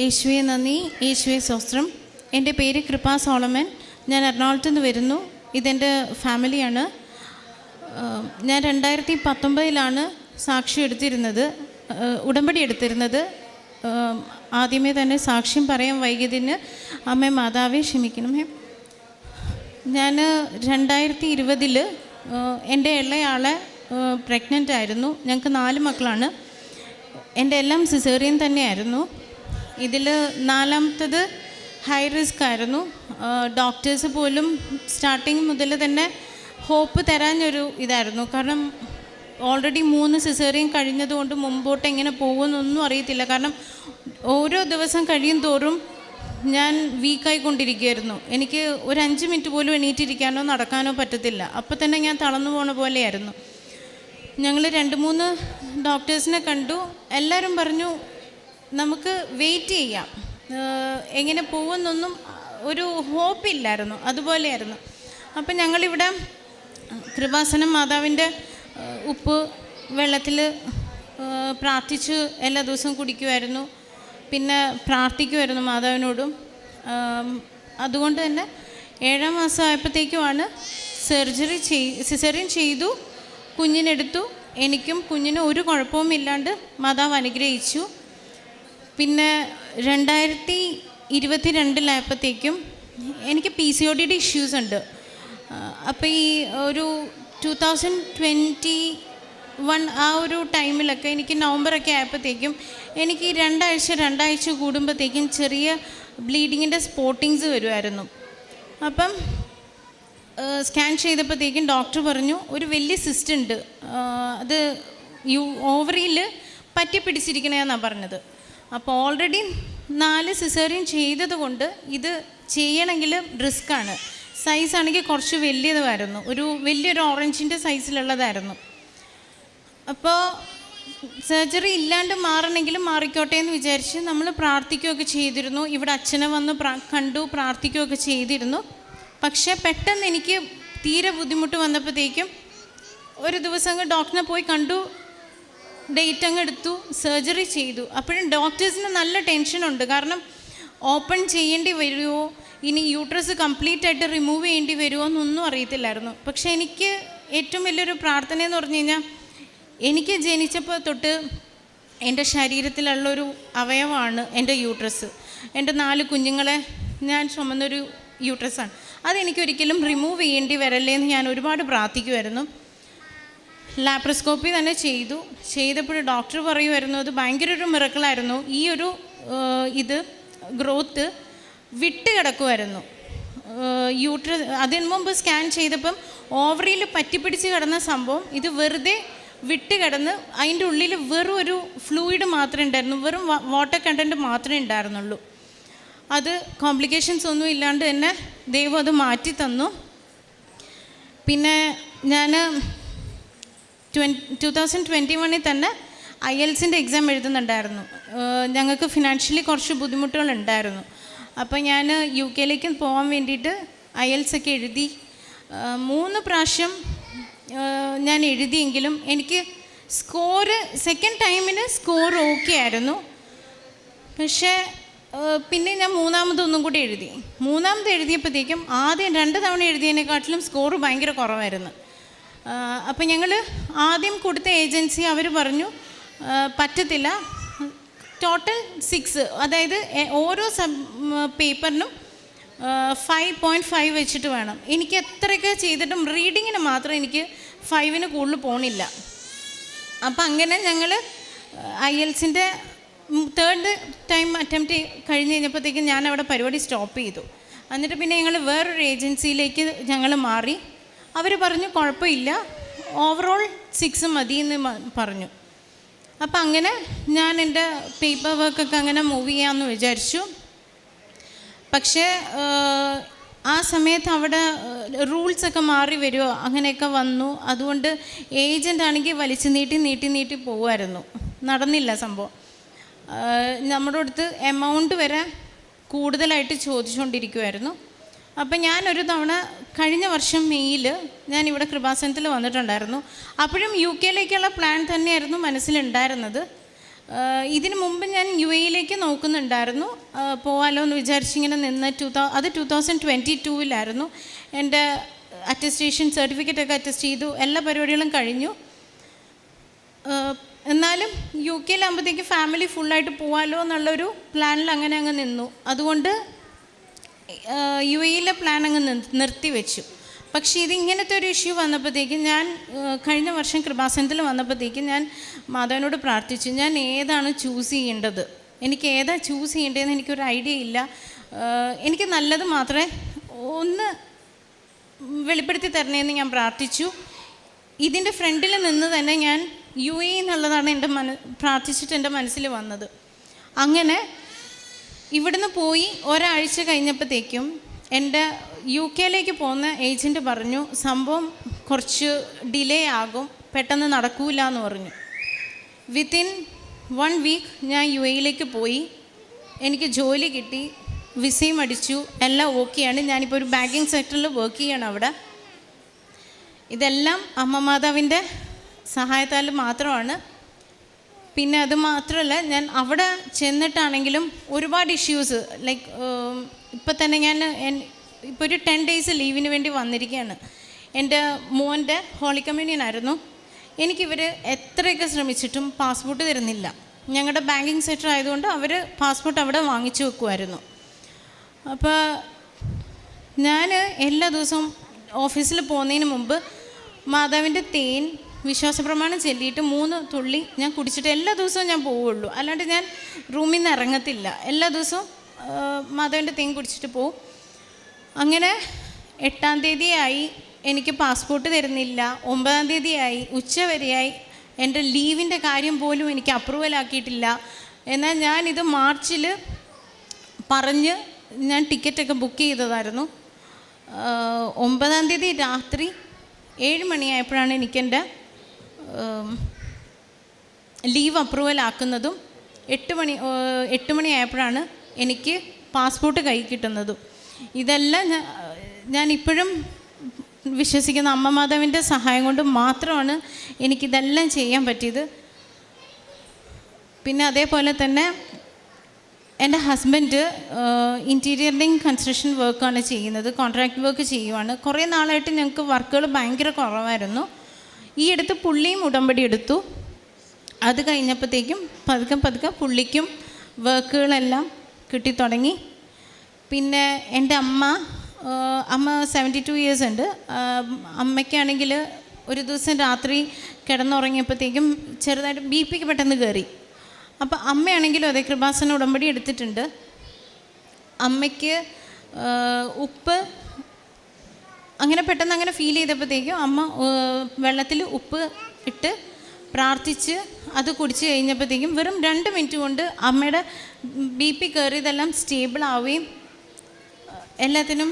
യേശുവെ നന്ദി. യേശുവെ സ്വസ്ത്രം എന്റെ പേര് കൃപ സോളമൻ. ഞാൻ എറണാകുളത്ത് നിന്ന് വരുന്നു. ഇതെന്റെ ഫാമിലിയാണ്. ഞാൻ രണ്ടായിരത്തി പത്തൊമ്പതിലാണ് സാക്ഷി എടുത്തിരുന്നത് ഉടമ്പടി എടുത്തിരുന്നത്. ആദ്യമേ തന്നെ സാക്ഷ്യം പറയാൻ വൈകിയതിന് അമ്മ മാതാവെ ക്ഷമിക്കണമേ ഞാൻ രണ്ടായിരത്തി ഇരുപതിൽ എന്റെ ഇളയാളെ പ്രഗ്നന്റ് ആയിരുന്നു. ഞങ്ങൾക്ക് നാല് മക്കളാണ്. എന്റെ എല്ലാം സിസേറിയൻ തന്നെയായിരുന്നു. ഇതിൽ നാലാമത്തത് ഹൈ റിസ്ക് ആയിരുന്നു. ഡോക്ടേഴ്സ് പോലും സ്റ്റാർട്ടിങ് മുതൽ തന്നെ ഹോപ്പ് തരാനൊരു ഇതായിരുന്നു. കാരണം ഓൾറെഡി മൂന്ന് സിസേറിയൻ കഴിഞ്ഞതുകൊണ്ട് മുമ്പോട്ട് എങ്ങനെ പോകുമെന്നൊന്നും അറിയത്തില്ല. കാരണം ഓരോ ദിവസം കഴിയും തോറും ഞാൻ വീക്കായിക്കൊണ്ടിരിക്കുകയായിരുന്നു എനിക്ക് ഒരു അഞ്ച് മിനിറ്റ് പോലും എണീറ്റിരിക്കാനോ നടക്കാനോ പറ്റത്തില്ല. അപ്പോൾ തന്നെ ഞാൻ തളർന്നു പോണ പോലെയായിരുന്നു. ഞങ്ങൾ രണ്ട് മൂന്ന് ഡോക്ടേഴ്സിനെ കണ്ടു. എല്ലാവരും പറഞ്ഞു നമുക്ക് വെയിറ്റ് ചെയ്യാം. എങ്ങനെ പോകുമെന്നൊന്നും ഒരു ഹോപ്പില്ലായിരുന്നു അതുപോലെയായിരുന്നു. അപ്പം ഞങ്ങളിവിടെ കൃപാസനം മാതാവിന്റെ ഉപ്പ് വെള്ളത്തിൽ പ്രാർത്ഥിച്ച് എല്ലാ ദിവസവും കുടിക്കുമായിരുന്നു പിന്നെ പ്രാർത്ഥിക്കുമായിരുന്നു മാതാവിനോടും. അതുകൊണ്ട് തന്നെ ഏഴാം മാസം ആയപ്പോഴത്തേക്കുമാണ് സർജറി ചെയ് സിസറിൻ ചെയ്തു കുഞ്ഞിനെടുത്തു. എനിക്കും കുഞ്ഞിനും ഒരു കുഴപ്പവും ഇല്ലാണ്ട് മാതാവ് അനുഗ്രഹിച്ചു. പിന്നെ രണ്ടായിരത്തി ഇരുപത്തി രണ്ടിലായപ്പോഴത്തേക്കും എനിക്ക് പി സി ഒ ഡിയുടെ ഇഷ്യൂസ് ഉണ്ട്. അപ്പോൾ ഈ ഒരു ടു തൗസൻഡ് ട്വന്റി വൺ ആ ഒരു ടൈമിലൊക്കെ എനിക്ക് നവംബറൊക്കെ ആയപ്പോഴത്തേക്കും എനിക്ക് രണ്ടാഴ്ച രണ്ടാഴ്ച കൂടുമ്പോഴത്തേക്കും ചെറിയ ബ്ലീഡിങ്ങിന്റെ സ്പോട്ടിങ്സ് വരുമായിരുന്നു അപ്പം സ്കാൻ ചെയ്തപ്പോഴത്തേക്കും ഡോക്ടർ പറഞ്ഞു ഒരു വലിയ സിസ്റ്റ് ഉണ്ട്. അത് യു ഓവറിയിൽ പറ്റി പിടിച്ചിരിക്കണേന്നാണ് പറഞ്ഞത്. അപ്പോൾ ഓൾറെഡി നാല് സിസേറിയൻ ചെയ്തതുകൊണ്ട് ഇത് ചെയ്യണമെങ്കിൽ റിസ്ക്കാണ് സൈസ് ആണെങ്കിൽ കുറച്ച് വലിയതുമായിരുന്നു. ഒരു വലിയൊരു ഓറഞ്ചിന്റെ സൈസിലുള്ളതായിരുന്നു അപ്പോൾ സർജറി ഇല്ലാണ്ട് മാറണമെങ്കിലും മാറിക്കോട്ടെ എന്ന് വിചാരിച്ച് നമ്മൾ പ്രാർത്ഥിക്കുകയൊക്കെ ചെയ്തിരുന്നു. ഇവിടെ അച്ഛനെ വന്ന് കണ്ടു പ്രാർത്ഥിക്കുകയൊക്കെ ചെയ്തിരുന്നു. പക്ഷേ പെട്ടെന്ന് എനിക്ക് തീരെ ബുദ്ധിമുട്ട് വന്നപ്പോഴത്തേക്കും ഒരു ദിവസം ഡോക്ടറിനെ പോയി കണ്ടു. ഡേറ്റ് അങ്ങ് എടുത്തു സർജറി ചെയ്തു. അപ്പോഴും ഡോക്ടേഴ്സിന് നല്ല ടെൻഷനുണ്ട് കാരണം ഓപ്പൺ ചെയ്യേണ്ടി വരുമോ ഇനി യൂട്രസ് കംപ്ലീറ്റ് ആയിട്ട് റിമൂവ് ചെയ്യേണ്ടി വരുമോ എന്നൊന്നും അറിയത്തില്ലായിരുന്നു. പക്ഷേ എനിക്ക് ഏറ്റവും വലിയൊരു പ്രാർത്ഥന എന്ന് പറഞ്ഞു കഴിഞ്ഞാൽ എനിക്ക് ജനിച്ചപ്പോൾ തൊട്ട് എന്റെ ശരീരത്തിലുള്ളൊരു അവയവമാണ് എന്റെ യൂട്രസ് എന്റെ നാല് കുഞ്ഞുങ്ങളെ ഞാൻ ചുമന്നൊരു യൂട്രസാണ് അതെനിക്കൊരിക്കലും റിമൂവ് ചെയ്യേണ്ടി വരല്ലേ എന്ന് ഞാൻ ഒരുപാട് പ്രാർത്ഥിക്കുമായിരുന്നു ലാപ്രോസ്കോപ്പി തന്നെ ചെയ്തു. ചെയ്തപ്പോൾ ഡോക്ടർ പറയുമായിരുന്നു അത് ഭയങ്കര ഒരു മിറക്കിളായിരുന്നു ഈ ഒരു ഇത് ഗ്രോത്ത് വിട്ട് കിടക്കുമായിരുന്നു. യൂട്ര അതിന് മുമ്പ് സ്കാൻ ചെയ്തപ്പം ഓവറിയിൽ പറ്റിപ്പിടിച്ച് കിടന്ന സംഭവം ഇത് വെറുതെ വിട്ട് കിടന്ന് അതിന്റെ ഉള്ളിൽ വെറും ഒരു ഫ്ലൂയിഡ് മാത്രമേ ഉണ്ടായിരുന്നു. വെറും വാട്ടർ കണ്ടന്റ് മാത്രമേ ഉണ്ടായിരുന്നുള്ളൂ. അത് കോംപ്ലിക്കേഷൻസ് ഒന്നും ഇല്ലാണ്ട് തന്നെ ദൈവം അത് മാറ്റി തന്നു പിന്നെ ഞാൻ ടു തൗസൻഡ് ട്വന്റി വണ്ണിൽ തന്നെ ഐ എൽസിന്റെ എക്സാം എഴുതുന്നുണ്ടായിരുന്നു. ഞങ്ങൾക്ക് ഫിനാൻഷ്യലി കുറച്ച് ബുദ്ധിമുട്ടുകൾ ഉണ്ടായിരുന്നു അപ്പോൾ ഞാൻ യു കെയിലേക്ക് പോകാൻ വേണ്ടിയിട്ട് ഐ എൽസ് ഒക്കെ എഴുതി. മൂന്ന് പ്രാവശ്യം ഞാൻ എഴുതിയെങ്കിലും എനിക്ക് സ്കോറ് സെക്കൻഡ് ടൈമിന് സ്കോർ ഓക്കെ ആയിരുന്നു. പക്ഷേ പിന്നെ ഞാൻ മൂന്നാമതൊന്നും കൂടി എഴുതി. മൂന്നാമത് എഴുതിയപ്പോഴത്തേക്കും ആദ്യം രണ്ട് തവണ എഴുതിയതിനെക്കാട്ടിലും സ്കോർ ഭയങ്കര കുറവായിരുന്നു. അപ്പം ഞങ്ങൾ ആദ്യം കൊടുത്ത ഏജൻസി അവർ പറഞ്ഞു പറ്റത്തില്ല. ടോട്ടൽ സിക്സ് അതായത് ഓരോ സബ് പേപ്പറിനും ഫൈവ് പോയിന്റ് ഫൈവ് വെച്ചിട്ട് വേണം. എനിക്ക് എത്രയൊക്കെ ചെയ്തിട്ടും റീഡിങ്ങിന് മാത്രം എനിക്ക് ഫൈവിന് കൂടുതൽ പോണില്ല. അപ്പം അങ്ങനെ ഞങ്ങൾ ഐ എൽസിന്റെ തേർഡ് ടൈം അറ്റംപ്റ്റ് കഴിഞ്ഞ് കഴിഞ്ഞപ്പോഴത്തേക്കും ഞാൻ അവിടെ പരിപാടി സ്റ്റോപ്പ് ചെയ്തു. എന്നിട്ട് പിന്നെ ഞങ്ങൾ വേറൊരു ഏജൻസിയിലേക്ക് ഞങ്ങൾ മാറി. അവർ പറഞ്ഞു കുഴപ്പമില്ല. ഓവറോൾ സിക്സ് മതി എന്ന് പറഞ്ഞു. അപ്പം അങ്ങനെ ഞാൻ എന്റെ പേപ്പർ വർക്കൊക്കെ അങ്ങനെ മൂവ് ചെയ്യാമെന്ന് വിചാരിച്ചു. പക്ഷേ ആ സമയത്ത് അവിടെ റൂൾസൊക്കെ മാറി വരുമോ അങ്ങനെയൊക്കെ വന്നു. അതുകൊണ്ട് ഏജന്റ് ആണെങ്കിൽ വലിച്ചു നീട്ടി നീട്ടി നീട്ടി പോകുമായിരുന്നു നടന്നില്ല സംഭവം. നമ്മുടെ അടുത്ത് എമൗണ്ട് വരെ കൂടുതലായിട്ട് ചോദിച്ചുകൊണ്ടിരിക്കുമായിരുന്നു അപ്പം ഞാനൊരു തവണ കഴിഞ്ഞ വർഷം മെയ്യിൽ ഞാൻ ഇവിടെ കൃപാസനത്തിൽ വന്നിട്ടുണ്ടായിരുന്നു. അപ്പോഴും യു കെയിലേക്കുള്ള പ്ലാൻ തന്നെയായിരുന്നു മനസ്സിലുണ്ടായിരുന്നത്. ഇതിന് മുമ്പ് ഞാൻ യു എയിലേക്ക് നോക്കുന്നുണ്ടായിരുന്നു. പോവാലോ എന്ന് വിചാരിച്ചിങ്ങനെ നിന്ന് ടു തൗ അത് ടു തൗസൻഡ് ട്വന്റി ടൂവിലായിരുന്നു. എന്റെ അറ്റസ്റ്റേഷൻ സർട്ടിഫിക്കറ്റ് ഒക്കെ അറ്റസ്റ്റ് ചെയ്തു എല്ലാ പരിപാടികളും കഴിഞ്ഞു. എന്നാലും യു കെയിലാകുമ്പോഴത്തേക്ക് ഫാമിലി ഫുള്ളായിട്ട് പോവാലോ എന്നുള്ളൊരു പ്ലാനിൽ അങ്ങനെ അങ്ങ് നിന്നു. അതുകൊണ്ട് യു എയിലെ പ്ലാൻ അങ്ങ് നിർത്തിവെച്ചു. നിർത്തി വെച്ചു പക്ഷേ ഇത് ഇങ്ങനത്തെ ഒരു ഇഷ്യൂ വന്നപ്പോഴത്തേക്കും ഞാൻ കഴിഞ്ഞ വർഷം കൃപാസനത്തിൽ വന്നപ്പോഴത്തേക്കും ഞാൻ മാധവനോട് പ്രാർത്ഥിച്ചു ഞാൻ ഏതാണ് ചൂസ് ചെയ്യേണ്ടത്? എനിക്ക് ഏതാ ചൂസ് ചെയ്യേണ്ടതെന്ന് എനിക്കൊരു ഐഡിയ ഇല്ല. എനിക്ക് നല്ലത് മാത്രമേ ഒന്ന് വെളിപ്പെടുത്തി തരണേന്ന് ഞാൻ പ്രാർത്ഥിച്ചു. ഇതിന്റെ ഫ്രണ്ടിൽ നിന്ന് തന്നെ ഞാൻ യു എ എന്നുള്ളതാണ് എന്റെ മന പ്രാർത്ഥിച്ചിട്ട് എന്റെ മനസ്സിൽ വന്നത്. അങ്ങനെ ഇവിടുന്ന് പോയി ഒരാഴ്ച കഴിഞ്ഞപ്പോഴത്തേക്കും എന്റെ യു കെയിലേക്ക് പോകുന്ന ഏജന്റ് പറഞ്ഞു സംഭവം കുറച്ച് ഡിലേ ആകും പെട്ടെന്ന് നടക്കൂല എന്ന് പറഞ്ഞു. വിത്തിൻ വൺ വീക്ക് ഞാൻ യു എയിലേക്ക് പോയി. എനിക്ക് ജോലി കിട്ടി വിസയും അടിച്ചു എല്ലാം ഓക്കെയാണ് ഞാനിപ്പോൾ ഒരു ബാങ്കിങ് സെക്ടറിൽ വർക്ക് ചെയ്യണം അവിടെ. ഇതെല്ലാം അമ്മമാതാവിന്റെ സഹായത്താൽ മാത്രമാണ്. പിന്നെ അത് മാത്രമല്ല ഞാൻ അവിടെ ചെന്നിട്ടാണെങ്കിലും ഒരുപാട് ഇഷ്യൂസ് ലൈക്ക് ഇപ്പം തന്നെ ഞാൻ ഇപ്പോൾ ഒരു ടെൻ ഡേയ്സ് ലീവിന് വേണ്ടി വന്നിരിക്കുകയാണ് എന്റെ മോന്റെ ഹോളി കമ്മ്യൂണിയൻ ആയിരുന്നു. എനിക്കിവർ എത്രയൊക്കെ ശ്രമിച്ചിട്ടും പാസ്പോർട്ട് തരുന്നില്ല. ഞങ്ങളുടെ ബാങ്കിങ് സെക്ടർ ആയതുകൊണ്ട് അവർ പാസ്പോർട്ട് അവിടെ വാങ്ങിച്ചു വെക്കുമായിരുന്നു അപ്പോൾ ഞാൻ എല്ലാ ദിവസവും ഓഫീസിൽ പോകുന്നതിന് മുമ്പ് മാതാവിന്റെ തേൻ വിശ്വാസപ്രമാണം ചൊല്ലിയിട്ട് മൂന്ന് തുള്ളി ഞാൻ കുടിച്ചിട്ട് എല്ലാ ദിവസവും ഞാൻ പോവുള്ളൂ. അല്ലാണ്ട് ഞാൻ റൂമിൽ നിന്ന് ഇറങ്ങത്തില്ല. എല്ലാ ദിവസവും മാധവന്റെ തേൻ കുടിച്ചിട്ട് പോവും. അങ്ങനെ എട്ടാം തീയതിയായി എനിക്ക് പാസ്പോർട്ട് തരുന്നില്ല. ഒമ്പതാം തീയതിയായി ഉച്ച വരെയായി എന്റെ ലീവിന്റെ കാര്യം പോലും എനിക്ക് അപ്രൂവൽ ആക്കിയിട്ടില്ല. എന്നാൽ ഞാനിത് മാർച്ചിൽ പറഞ്ഞ് ഞാൻ ടിക്കറ്റൊക്കെ ബുക്ക് ചെയ്തതായിരുന്നു. ഒമ്പതാം തീയതി രാത്രി ഏഴ് മണിയായപ്പോഴാണ് എനിക്കെന്റെ ലീവ് അപ്രൂവൽ ആക്കുന്നതും എട്ട് മണി എട്ട് മണി ആയപ്പോഴാണ് എനിക്ക് പാസ്പോർട്ട് കൈ കിട്ടുന്നതും. ഇതെല്ലാം ഞാൻ ഞാൻ ഇപ്പോഴും വിശ്വസിക്കുന്ന. അമ്മ മാതാവിന്റെ സഹായം കൊണ്ട് മാത്രമാണ് എനിക്കിതെല്ലാം ചെയ്യാൻ പറ്റിയത്. പിന്നെ അതേപോലെ തന്നെ എന്റെ ഹസ്ബൻഡ് ഇന്റീരിയറിന്റെയും കൺസ്ട്രക്ഷൻ വർക്കാണ് ചെയ്യുന്നത് കോൺട്രാക്ട് വർക്ക് ചെയ്യുവാണ്. കുറേ നാളായിട്ട് ഞങ്ങൾക്ക് വർക്കുകൾ ഭയങ്കര കുറവായിരുന്നു. ഈ അടുത്ത് പുള്ളിയും ഉടമ്പടി എടുത്തു. അത് കഴിഞ്ഞപ്പോഴത്തേക്കും പതുക്കെ പതുക്കെ പുള്ളിക്കും വർക്കുകളെല്ലാം കിട്ടിത്തുടങ്ങി. പിന്നെ എന്റെ അമ്മ അമ്മ സെവന്റി ടു ഇയേഴ്സ് ഉണ്ട് അമ്മയ്ക്കാണെങ്കിൽ ഒരു ദിവസം രാത്രി കിടന്നുറങ്ങിയപ്പോഴത്തേക്കും ചെറുതായിട്ട് ബി പിക്ക് പെട്ടെന്ന് കയറി. അപ്പോൾ അമ്മയാണെങ്കിലും അതെ കൃപാസന ഉടമ്പടി എടുത്തിട്ടുണ്ട്. അമ്മയ്ക്ക് ഉപ്പ് അങ്ങനെ പെട്ടെന്ന് അങ്ങനെ ഫീൽ ചെയ്തപ്പോഴത്തേക്കും അമ്മ വെള്ളത്തിൽ ഉപ്പ് ഇട്ട് പ്രാർത്ഥിച്ച് അത് കുടിച്ച് കഴിഞ്ഞപ്പോഴത്തേക്കും വെറും രണ്ട് മിനിറ്റ് കൊണ്ട് അമ്മയുടെ ബി പി കയറിയതെല്ലാം സ്റ്റേബിൾ ആവുകയും എല്ലാത്തിനും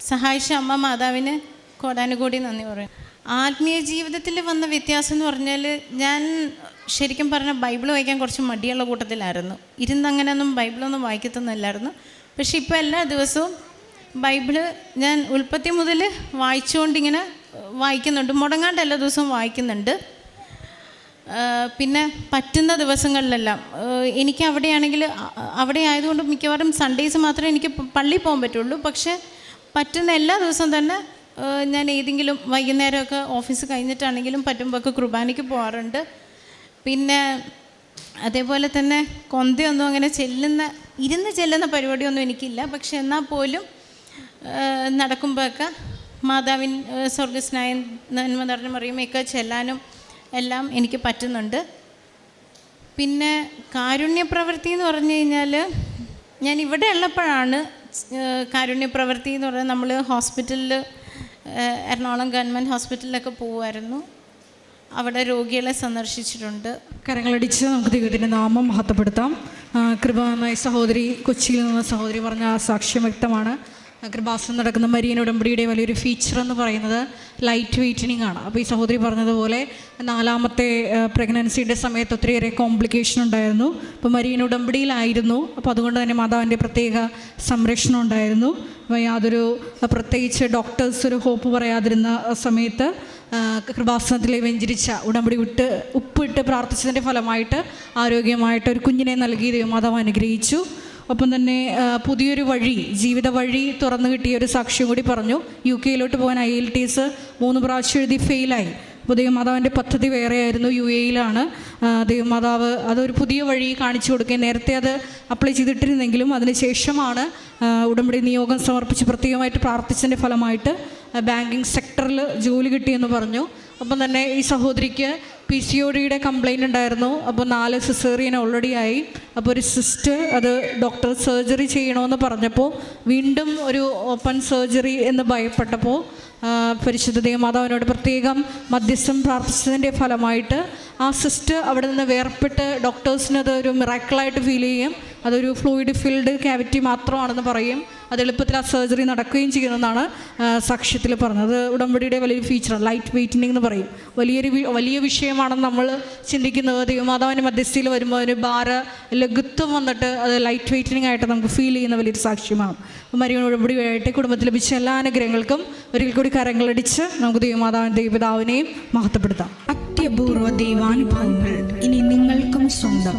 സഹായിച്ച അമ്മ മാതാവിന് കോടാനുകൂടി നന്ദി പറയും ആത്മീയ ജീവിതത്തിൽ വന്ന വ്യത്യാസം എന്ന് പറഞ്ഞാൽ ഞാൻ ശരിക്കും പറഞ്ഞാൽ ബൈബിൾ വായിക്കാൻ കുറച്ച് മടിയുള്ള കൂട്ടത്തിലായിരുന്നു. ഇരുന്ന് അങ്ങനെയൊന്നും ബൈബിളൊന്നും വായിക്കത്തൊന്നുമില്ലായിരുന്നു. പക്ഷേ ഇപ്പോൾ എല്ലാ ദിവസവും ബൈബിൾ ഞാൻ ഉൽപ്പത്തി മുതൽ വായിച്ചുകൊണ്ടിങ്ങനെ വായിക്കുന്നുണ്ട്. മുടങ്ങാണ്ട് എല്ലാ ദിവസവും വായിക്കുന്നുണ്ട്. പിന്നെ പറ്റുന്ന ദിവസങ്ങളിലെല്ലാം എനിക്ക് അവിടെയാണെങ്കിൽ അവിടെ ആയതുകൊണ്ട് മിക്കവാറും സൺഡേസ് മാത്രമേ എനിക്ക് പള്ളി പോകാൻ പറ്റുള്ളൂ. പക്ഷേ പറ്റുന്ന എല്ലാ ദിവസവും തന്നെ ഞാൻ ഏതെങ്കിലും വൈകുന്നേരമൊക്കെ ഓഫീസ് കഴിഞ്ഞിട്ടാണെങ്കിലും പറ്റുമ്പോഴൊക്കെ കുർബാനയ്ക്ക് പോകാറുണ്ട്. പിന്നെ അതേപോലെ തന്നെ കൊന്തയൊന്നും അങ്ങനെ ചെല്ലുന്ന ഇരുന്ന് ചെല്ലുന്ന പരിപാടിയൊന്നും എനിക്കില്ല. പക്ഷെ എന്നാൽ പോലും നടക്കുമ്പോഴൊക്കെ മാതാവിൻ സ്വർഗസ്നായ നന്മ നിറഞ്ഞ മറിയുമൊക്കെ ചെല്ലാനും എല്ലാം എനിക്ക് പറ്റുന്നുണ്ട്. പിന്നെ കാരുണ്യപ്രവൃത്തി എന്ന് പറഞ്ഞു കഴിഞ്ഞാൽ ഞാൻ ഇവിടെ ഉള്ളപ്പോഴാണ് കാരുണ്യപ്രവൃത്തി എന്ന് പറഞ്ഞാൽ നമ്മൾ ഹോസ്പിറ്റലിൽ എറണാകുളം ഗവൺമെന്റ് ഹോസ്പിറ്റലിലൊക്കെ പോകുമായിരുന്നു അവിടെ രോഗികളെ സന്ദർശിച്ചിട്ടുണ്ട്. കരങ്ങളടിച്ച് നമുക്ക് ദൈവത്തിന്റെ നാമം മഹത്വപ്പെടുത്താം. കൃപ സഹോദരി കൊച്ചിയിൽ നിന്ന് സഹോദരി പറഞ്ഞ സാക്ഷ്യം വ്യക്തമാണ്. കൃപാസനം നടക്കുന്ന മരിയൻ ഉടമ്പടിയുടെ വലിയൊരു ഫീച്ചർ എന്ന് പറയുന്നത് ലൈറ്റ് വെയ്റ്റനിങ് ആണ്. അപ്പോൾ ഈ സഹോദരി പറഞ്ഞതുപോലെ നാലാമത്തെ പ്രഗ്നൻസിയുടെ സമയത്ത് ഒത്തിരിയേറെ കോംപ്ലിക്കേഷൻ ഉണ്ടായിരുന്നു. അപ്പോൾ മരിയൻ ഉടമ്പടിയിലായിരുന്നു. അപ്പോൾ അതുകൊണ്ട് തന്നെ മാതാവിന്റെ പ്രത്യേക സംരക്ഷണം ഉണ്ടായിരുന്നു. അപ്പോൾ യാതൊരു പ്രത്യേകിച്ച് ഡോക്ടേഴ്സ് ഒരു ഹോപ്പ് പറയാതിരുന്ന സമയത്ത് കൃപാസനത്തിലെ വെഞ്ചരിച്ച ഉടമ്പടി വിട്ട് ഉപ്പിട്ട് പ്രാർത്ഥിച്ചതിന്റെ ഫലമായിട്ട് ആരോഗ്യമായിട്ട് ഒരു കുഞ്ഞിനെ നൽകി ദൈവമാതാവ് അനുഗ്രഹിച്ചു. ഒപ്പം തന്നെ പുതിയൊരു വഴി ജീവിത വഴി തുറന്നു കിട്ടിയ ഒരു സാക്ഷ്യം കൂടി പറഞ്ഞു. യു കെയിലോട്ട് പോകാൻ ഐ എൽ ടി എസ് മൂന്ന് പ്രാവശ്യം എഴുതി ഫെയിലായി. അപ്പോൾ ദൈവമാതാവിന്റെ പദ്ധതി വേറെയായിരുന്നു യു എയിലാണ്. ദൈവമാതാവ് അതൊരു പുതിയ വഴി കാണിച്ചു കൊടുക്കുകയും നേരത്തെ അത് അപ്ലൈ ചെയ്തിട്ടിരുന്നെങ്കിലും അതിന് ശേഷമാണ് ഉടമ്പടി നിയോഗം സമർപ്പിച്ച് പ്രത്യേകമായിട്ട് പ്രാർത്ഥിച്ചതിന്റെ ഫലമായിട്ട് ബാങ്കിങ് സെക്ടറിൽ ജോലി കിട്ടിയെന്ന് പറഞ്ഞു. അപ്പം തന്നെ ഈ സഹോദരിക്ക് പി സി ഒ ഡിയുടെ കംപ്ലൈന്റ് ഉണ്ടായിരുന്നു. അപ്പോൾ നാല് സിസേറിയൻ ഓൾറെഡി ആയി. അപ്പോൾ ഒരു സിസ്റ്റർ അത് ഡോക്ടർ സർജറി ചെയ്യണമെന്ന് പറഞ്ഞപ്പോൾ വീണ്ടും ഒരു ഓപ്പൺ സർജറി എന്ന് ഭയപ്പെട്ടപ്പോൾ പരിശുദ്ധ ദേവമാതാവിനോട് പ്രത്യേകം മധ്യസ്ഥം പ്രാർത്ഥിച്ചതിന്റെ ഫലമായിട്ട് ആ സിസ്റ്റർ അവിടെ നിന്ന് വേർപെട്ട് ഡോക്ടേഴ്സിനത് ഒരു മിറാക്കിളായിട്ട് ഫീൽ ചെയ്യും അതൊരു ഫ്ലൂയിഡ് ഫിൽഡ് ക്യാവിറ്റി മാത്രമാണെന്ന് പറയും. അത് എളുപ്പത്തിൽ ആ സർജറി നടക്കുകയും ചെയ്യുന്നതാണ് സാക്ഷ്യത്തിൽ പറഞ്ഞത്. ഉടമ്പടിയുടെ വലിയൊരു ഫീച്ചറാണ് ലൈറ്റ് വെയിറ്റിംഗ് എന്ന് പറയും. വലിയൊരു വലിയ വിഷയമാണെന്ന് നമ്മൾ ചിന്തിക്കുന്നത്. ദൈവമാതാവിന്റെ മധ്യസ്ഥയിൽ വരുമ്പോൾ അതിന് ഭാര ലഘുത്വം വന്നിട്ട് അത് ലൈറ്റ് വെയ്റ്റിനിങ് ആയിട്ട് നമുക്ക് ഫീൽ ചെയ്യുന്ന വലിയൊരു സാക്ഷ്യമാണ്. മരിയൻ ഉടമ്പടി കുടുംബത്തിൽ ലഭിച്ച എല്ലാ അനുഗ്രഹങ്ങൾക്കും ഒരിക്കൽ കൂടി കരങ്ങളടിച്ച് നമുക്ക് ദൈവമാതാവിന്റെ ദൈവപിതാവിനെയും മഹത്വപ്പെടുത്താം. അത്യപൂർവ ദൈവാനുഭവങ്ങൾ ഇനി നിങ്ങൾക്കും സ്വന്തം.